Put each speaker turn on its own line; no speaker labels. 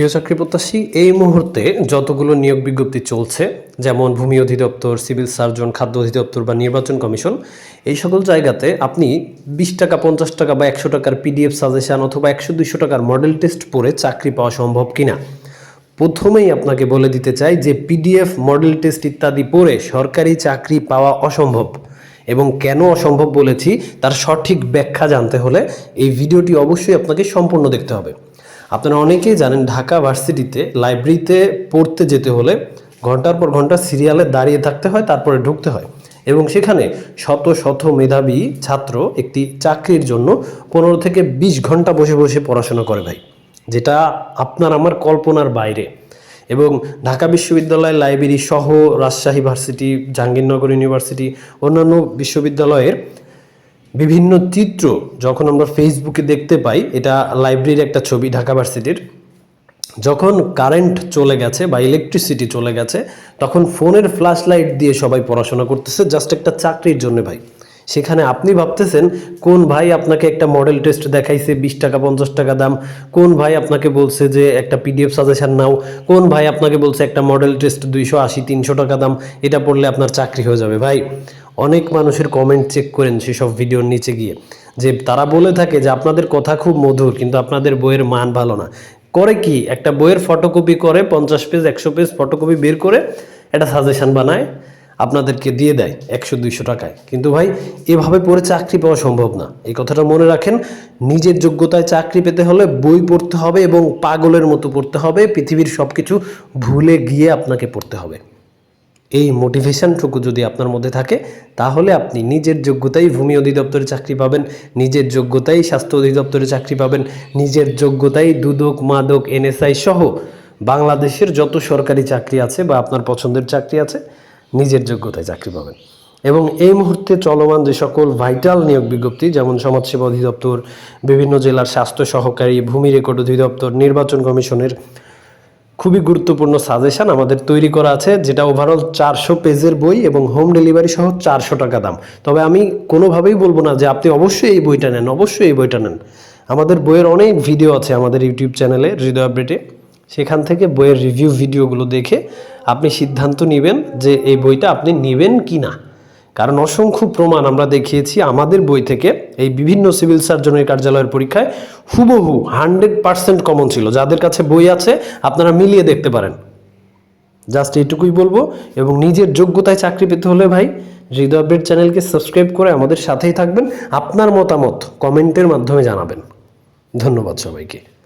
প্রিয় চাকরি প্রত্যাশী, এই মুহূর্তে যতগুলো নিয়োগ বিজ্ঞপ্তি চলছে, যেমন ভূমি অধিদপ্তর, সিভিল সার্জন, খাদ্য অধিদপ্তর বা নির্বাচন কমিশন, এই সকল জায়গাতে আপনি বিশ টাকা, পঞ্চাশ টাকা বা একশো টাকার পিডিএফ সাজেশন অথবা একশো, দুইশো টাকার মডেল টেস্ট পড়ে চাকরি পাওয়া সম্ভব কিনা? প্রথমেই আপনাকে বলে দিতে চাই যে পিডিএফ, মডেল টেস্ট ইত্যাদি পড়ে সরকারি চাকরি পাওয়া অসম্ভব। এবং কেন অসম্ভব বলেছি, তার সঠিক ব্যাখ্যা জানতে হলে এই ভিডিওটি অবশ্যই আপনাকে সম্পূর্ণ দেখতে হবে। আপনারা অনেকেই জানেন ঢাকা ভার্সিটিতে লাইব্রেরিতে পড়তে যেতে হলে ঘণ্টার পর ঘণ্টা সিরিয়ালে দাঁড়িয়ে থাকতে হয়, তারপরে ঢুকতে হয়। এবং সেখানে শত শত মেধাবী ছাত্র একটি চাকরির জন্য পনেরো থেকে বিশ ঘণ্টা বসে বসে পড়াশোনা করে ভাই, যেটা আপনার আমার কল্পনার বাইরে। এবং ঢাকা বিশ্ববিদ্যালয় লাইব্রেরি সহ রাজশাহী ভার্সিটি, জাহাঙ্গীরনগর ইউনিভার্সিটি, অন্যান্য বিশ্ববিদ্যালয়ের বিভিন্ন চিত্র যখন আমরা ফেসবুকে দেখতে পাই, এটা লাইব্রেরির একটা ছবি, ঢাকা ভার্সিটির। যখন কারেন্ট চলে গেছে বা ইলেকট্রিসিটি চলে গেছে, তখন ফোনের ফ্ল্যাশ লাইট দিয়ে সবাই পড়াশোনা করতেছে জাস্ট একটা চাকরির জন্য ভাই। সেখানে আপনি ভাবতেছেন, কোন ভাই আপনাকে একটা মডেল টেস্ট দেখাইছে, বিশ টাকা, পঞ্চাশ টাকা দাম? কোন ভাই আপনাকে বলছে যে একটা পিডিএফ সাজেশন নাও? কোন ভাই আপনাকে বলছে একটা মডেল টেস্ট দুইশো আশি, তিনশো টাকা দাম? এটা পড়লে আপনার চাকরি হয়ে যাবে। ভাই অনেক মানুষের কমেন্ট চেক করেন সেসব ভিডিওর নিচে গিয়ে। যে তারা বলে থাকে যে আপনাদের কথা খুব মধুর, কিন্তু আপনাদের বইয়ের মান ভালো না। করে কি? একটা বইয়ের ফটোকপি করে, পঞ্চাশ পেজ একশো পেজ ফটোকপি বের করে একটা সাজেশন বানায়, আপনাদেরকে দিয়ে দেয় একশো, দুইশো টাকায়। কিন্তু ভাই, এভাবে পড়ে চাকরি পাওয়া সম্ভব না। এই কথাটা মনে রাখেন, নিজের যোগ্যতায় চাকরি পেতে হলে বই পড়তে হবে এবং পাগলের মতো পড়তে হবে, পৃথিবীর সব কিছু ভুলে গিয়ে আপনাকে পড়তে হবে। এই মোটিভেশনটুকু যদি আপনার মধ্যে থাকে, তাহলে আপনি নিজের যোগ্যতাই ভূমি অধিদপ্তরে চাকরি পাবেন, নিজের যোগ্যতাই স্বাস্থ্য অধিদপ্তরে চাকরি পাবেন, নিজের যোগ্যতাই দুদক, মাদক, এনএসআই সহ বাংলাদেশের যত সরকারি চাকরি আছে বা আপনার পছন্দের চাকরি আছে, নিজের যোগ্যতায় চাকরি পাবেন। এবং এই মুহূর্তে চলমান যে সকল ভাইটাল নিয়োগ বিজ্ঞপ্তি, যেমন সমাজসেবা অধিদপ্তর, বিভিন্ন জেলার স্বাস্থ্য সহকারী, ভূমি রেকর্ড অধিদপ্তর, নির্বাচন কমিশনের খুবই গুরুত্বপূর্ণ সাজেশান আমাদের তৈরি করা আছে, যেটা ওভারঅল চারশো পেজের বই এবং হোম ডেলিভারি সহ চারশো টাকা দাম। তবে আমি কোনোভাবেই বলব না যে আপনি অবশ্যই এই বইটা নেন, অবশ্যই এই বইটা নেন। আমাদের বইয়ের অনেক ভিডিও আছে আমাদের ইউটিউব চ্যানেলে হৃদয় আপডেটে সেখান থেকে বইয়ের রিভিউ ভিডিওগুলো দেখে আপনি সিদ্ধান্ত নেবেন যে এই বইটা আপনি নেবেন কি না কারণ অসংখ্য প্রমাণ আমরা দেখিয়েছি আমাদের বই থেকে এই বিভিন্ন সিভিল সার্জনের কার্যালয়ের পরীক্ষায় হুবহু হান্ড্রেড পার্সেন্ট কমন ছিল। যাদের কাছে বই আছে, আপনারা মিলিয়ে দেখতে পারেন। জাস্ট এইটুকুই বলব এবং নিজের যোগ্যতায় চাকরি পেতে হলে ভাই, হৃদয় আপডেট চ্যানেলকে সাবস্ক্রাইব করে আমাদের সাথেই থাকবেন। আপনার মতামত কমেন্টের মাধ্যমে জানাবেন। ধন্যবাদ সবাইকে।